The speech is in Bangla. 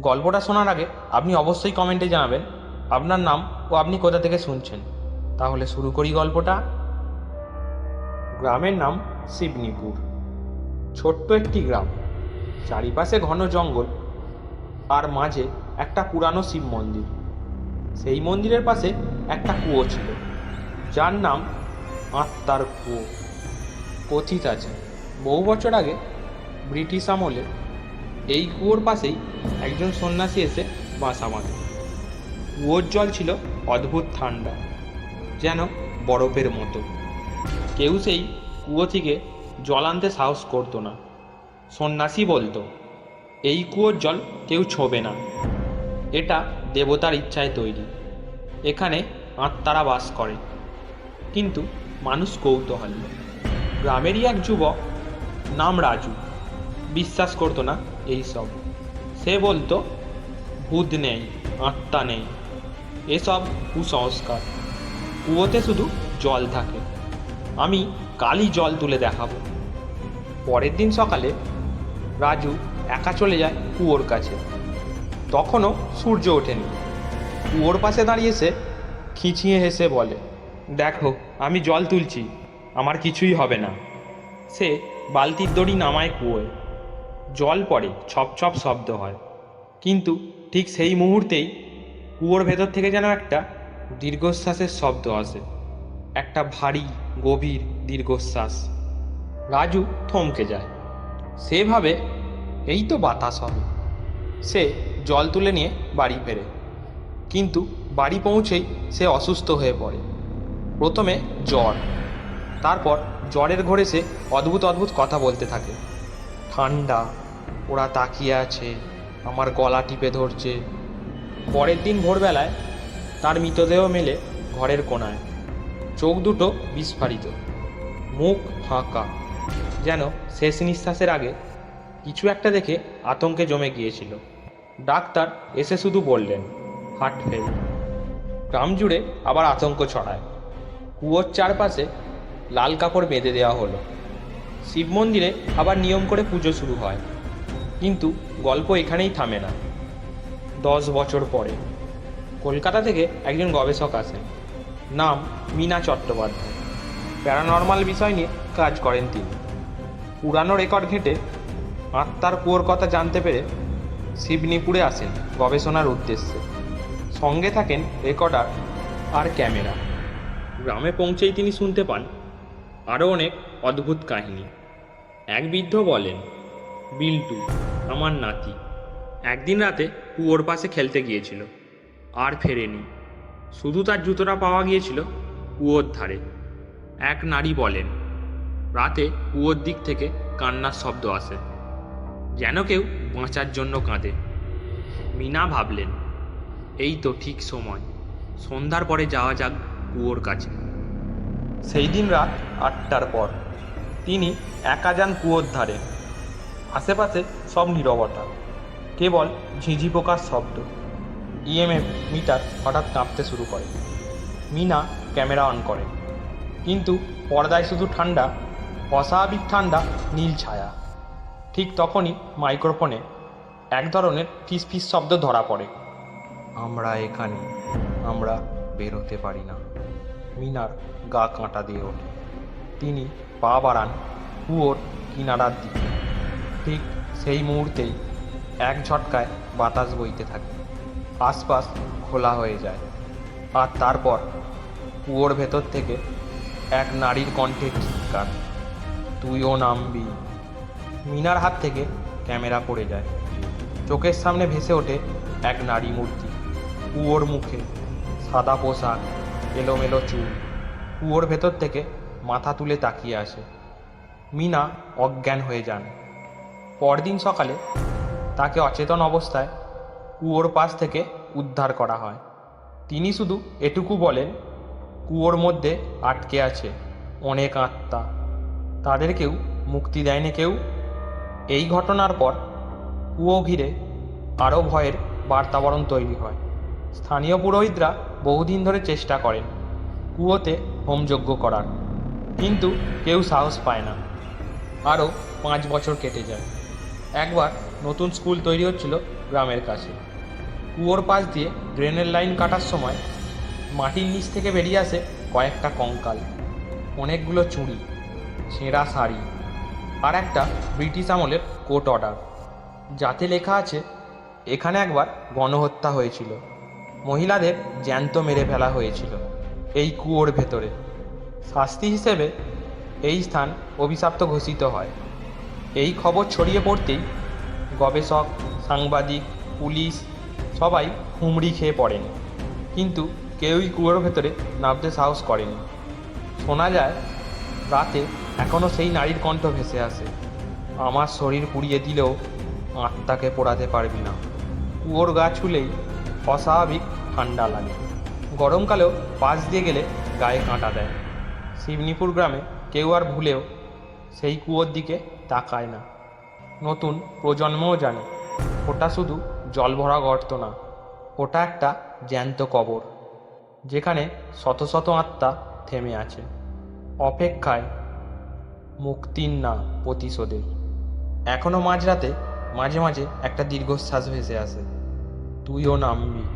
গল্পটা শোনার আগে আপনি অবশ্যই কমেন্টে জানাবেন আপনার নাম ও আপনি কোথা থেকে শুনছেন। তাহলে শুরু করি গল্পটা। গ্রামের নাম শিবনিপুর। ছোট্ট একটি গ্রাম। চারিপাশে ঘন জঙ্গল। আর মাঝে একটা পুরানো শিব মন্দির। সেই মন্দিরের পাশে একটা কুয়ো ছিল। যার নাম আত্মার কুয়ো। কথিত আছে, বহু বছর আগে ব্রিটিশ আমলে এই কুয়োর পাশেই একজন সন্ন্যাসী এসে বাসা বাঁধে। কুয়োর জল ছিল অদ্ভুত ঠান্ডা, যেন বরফের মতো। কেউ সেই কুয়ো থেকে জল আনতে সাহস করতো না। সন্ন্যাসী বলতো, এই কুয়োর জল কেউ ছোবে না। এটা দেবতার ইচ্ছায় তৈরি। এখানে আত্মারা বাস করে। কিন্তু মানুষ কৌতূহল। গ্রামেরই এক যুবক, নাম রাজু, বিশ্বাস করতো না এইসব সে বলতো ভূত নেই, আত্মা নেই। এসব কুসংস্কার। কুয়োতে শুধু জল থাকে। আমি কালই জল তুলে দেখাবো। পরের দিন সকালে রাজু একা চলে যায় কুয়োর কাছে। তখনও সূর্য ওঠেনি। কুয়োর পাশে দাঁড়িয়ে সে খিঁচিয়ে হেসে বলে, দেখো, আমি জল তুলছি। আমার কিছুই হবে না। সে বালতির দড়ি নামায় কুয়োয়। জল পড়ে, ছপ ছপ শব্দ হয়। কিন্তু ঠিক সেই মুহূর্তেই কুয়োর ভেতর থেকে যেন একটা দীর্ঘশ্বাসের শব্দ আসে। একটা ভারী, গভীর দীর্ঘশ্বাস। রাজু থমকে যায়। সেভাবে এই তো বাতাস হবে। সে জল তুলে নিয়ে বাড়ি ফেরে। কিন্তু বাড়ি পৌঁছেই সে অসুস্থ হয়ে পড়ে। প্রথমে জ্বর, তারপর জ্বরের ঘরে সে অদ্ভুত অদ্ভুত কথা বলতে থাকে। ঠান্ডা, ওরা তাকিয়ে আছে, আমার গলা টিপে ধরছে। পরের দিন ভোরবেলায় তার মৃতদেহ মেলে ঘরের কোণায় চোখ দুটো বিস্ফারিত, মুখ ফাঁকা। যেন শেষ নিঃশ্বাসের আগে কিছু একটা দেখে আতঙ্কে জমে গিয়েছিল। ডাক্তার এসে শুধু বললেন হার্ট ফেল। গ্রাম জুড়ে আবার আতঙ্ক ছড়ায়। কুয়োর চারপাশে লাল কাপড় বেঁধে দেওয়া হলো। শিব মন্দিরে আবার নিয়ম করে পুজো শুরু হয়। কিন্তু গল্প এখানেই থামে না। দশ বছর পরে কলকাতা থেকে একজন গবেষক আসেন। নাম মীনা চট্টোপাধ্যায়। প্যারানর্মাল বিষয় নিয়ে কাজ করেন তিনি। পুরানো রেকর্ড ঘেঁটে আত্মার কুয়োর কথা জানতে পেরে শিবনিপুরে আসেন গবেষণার উদ্দেশ্যে। সঙ্গে থাকেন রেকর্ডার আর ক্যামেরা। গ্রামে পৌঁছেই তিনি শুনতে পান। আরও অনেক অদ্ভুত কাহিনী। এক বৃদ্ধ বলেন, বিল্টু, আমার নাতি। একদিন রাতে কুয়োর পাশে খেলতে গিয়েছিল, আর ফেরেনি। শুধু তার জুতোটা পাওয়া গিয়েছিল কুয়োর ধারে। এক নারী বলেন, রাতে কুয়োর দিক থেকে কান্নার শব্দ আসে, যেন কেউ বাঁচার জন্য কাঁদে। মিনা ভাবলেন, এই তো ঠিক সময়, সন্ধ্যার পরে যাওয়া যাক কুয়োর কাছে। সেই দিন রাত আটটার পর তিনি একা যান কুয়োর ধারে। আশেপাশে সব নীরবতা কেবল ঝিঝি পোকার শব্দ। ইএমএফ মিটার হঠাৎ কাঁপতে শুরু করে। মিনা ক্যামেরা অন করে। কিন্তু পর্দায় শুধু ঠান্ডা, অস্বাভাবিক ঠান্ডা, নীল ছায়া। ঠিক তখনই মাইক্রোফোনে এক ধরনের ফিস ফিস শব্দ ধরা পড়ে। আমরা এখানে, আমরা বেরোতে পারি না। মিনার গা কাঁটা দিয়ে ওঠে। তিনি পা বাড়ান, কুয়োর কিনারার দিকে। ঠিক সেই মুহূর্তেই এক ঝটকায় বাতাস বইতে থাকে। আশপাশ খোলা হয়ে যায়। আর তারপর কুয়োর ভেতর থেকে এক নারীর কণ্ঠে চিৎকার, তুইও নামবি? মিনার হাত থেকে ক্যামেরা পড়ে যায়। চোখের সামনে ভেসে ওঠে এক নারী মূর্তি। কুয়োর মুখে সাদা পোশাক, এলোমেলো চুল। কুয়োর ভেতর থেকে মাথা তুলে তাকিয়ে আসে মিনা অজ্ঞান হয়ে যান। পরদিন সকালে তাকে অচেতন অবস্থায় কুয়োর পাশ থেকে উদ্ধার করা হয়। তিনি শুধু এটুকু বলেন, কুয়োর মধ্যে আটকে আছে অনেক আত্মা। তাদের কেউ মুক্তি দেয়নি কেউ। এই ঘটনার পর কুয়ো ঘিরে আরও ভয়ের বার্তাবরণ তৈরি হয়। স্থানীয় পুরোহিতরা বহুদিন ধরে চেষ্টা করেন কুয়োতে হোমযজ্ঞ করার। কিন্তু কেউ সাহস পায় না। আরও পাঁচ বছর কেটে যায়। একবার নতুন স্কুল তৈরি হচ্ছিল গ্রামের কাছে। কুয়োর পাশ দিয়ে ড্রেনের লাইন কাটার সময় মাটির নিচ থেকে বেরিয়ে আসে কয়েকটা কঙ্কাল, অনেকগুলো চুড়ি ছেঁড়া শাড়ি আর একটা ব্রিটিশ আমলের কোর্ট অর্ডার। যাতে লেখা আছে, এখানে একবার গণহত্যা হয়েছিল। মহিলাদের জ্যান্ত মেরে ফেলা হয়েছিল এই কুয়োর ভেতরে। শাস্তি হিসেবে এই স্থান অভিশাপ্ত ঘোষিত হয়। এই খবর ছড়িয়ে পড়তেই গবেষক, সাংবাদিক, পুলিশ সবাই হুমড়ি খেয়ে পড়েন। কিন্তু কেউই কুয়োর ভেতরে নামতে সাহস করেনি। শোনা যায়, রাতে এখনও সেই নারীর কণ্ঠ ভেসে আসে। আমার শরীর পুড়িয়ে দিলেও আত্মাকে পোড়াতে পারবি না। কুয়োর গা ছুলেই অস্বাভাবিক ঠান্ডা লাগে। গরমকালেও পাশ দিয়ে গেলে গায়ে কাঁটা দেয়। শিবনিপুর গ্রামে কেউ আর ভুলেও সেই কুয়োর দিকে তাকায় না। নতুন প্রজন্মও জানে, ওটা শুধু জল ভরা গর্ত না, ওটা একটা জ্যান্ত কবর, যেখানে শত শত আত্মা থেমে আছে। অপেক্ষায় মুক্তির না প্রতিশোধের। এখনও মাঝরাতে মাঝে মাঝে একটা দীর্ঘশ্বাস ভেসে আসে। তুইও নামবি।